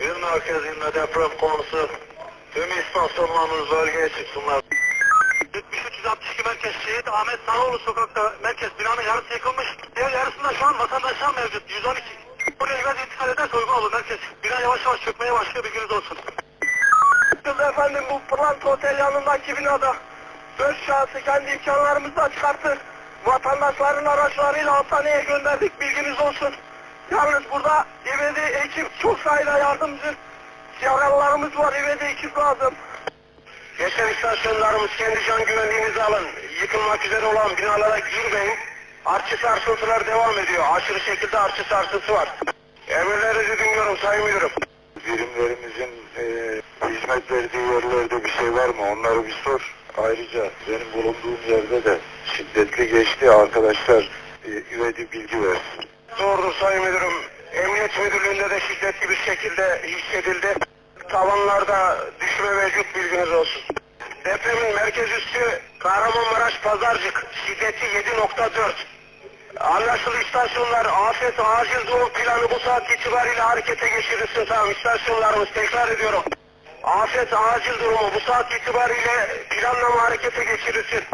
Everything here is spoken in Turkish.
Bir merkezinde deprem konusu. Tüm istasyonlarımız bölgeye çıksınlar. 7362 merkez şehit Ahmet Sanoğlu sokakta merkez binanın yarısı yıkılmış. Diğer yarısında şu an vatandaşlar mevcut. 112. Buraya biraz intikal ederse uygun olur merkez. Bina yavaş yavaş çökmeye başlıyor bilginiz olsun. Kız efendim bu Pırlanta Otel yanındaki binada 4 şahsı kendi imkanlarımızla çıkarttık. Vatandaşların araçlarıyla hastaneye gönderdik bilginiz olsun. Yalnız burada Sayıda yardımcı yaralılarımız var İvedi ekip lazım. Geçen istasyonlarımız kendi can güvenliğinizi alın. Yıkılmak üzere olan binalara girmeyin. Artçı sarsıntılar devam ediyor. Aşırı şekilde artçı sarsıntısı var. Emirlerinizi dinliyorum Sayın Müdürüm. birimlerimizin e, hizmet verdiği yerlerde bir şey var mı? Onları bir sor. Ayrıca benim bulunduğum yerde de şiddetli geçti. Arkadaşlar e, üvedi bilgi versin. Doğrudur Sayın Müdürüm. Müdürlüğü'nde de şiddetli bir şekilde hissedildi. Tavanlarda düşme mevcut bilginiz olsun. Depremin merkez üssü Kahramanmaraş Pazarcık şiddeti 7.4. Anlaşılı istasyonlar afet acil durum planı bu saat itibariyle harekete geçirilsin tamam istasyonlarımız tekrar ediyorum. Afet acil durumu bu saat itibariyle planlama harekete geçirilsin.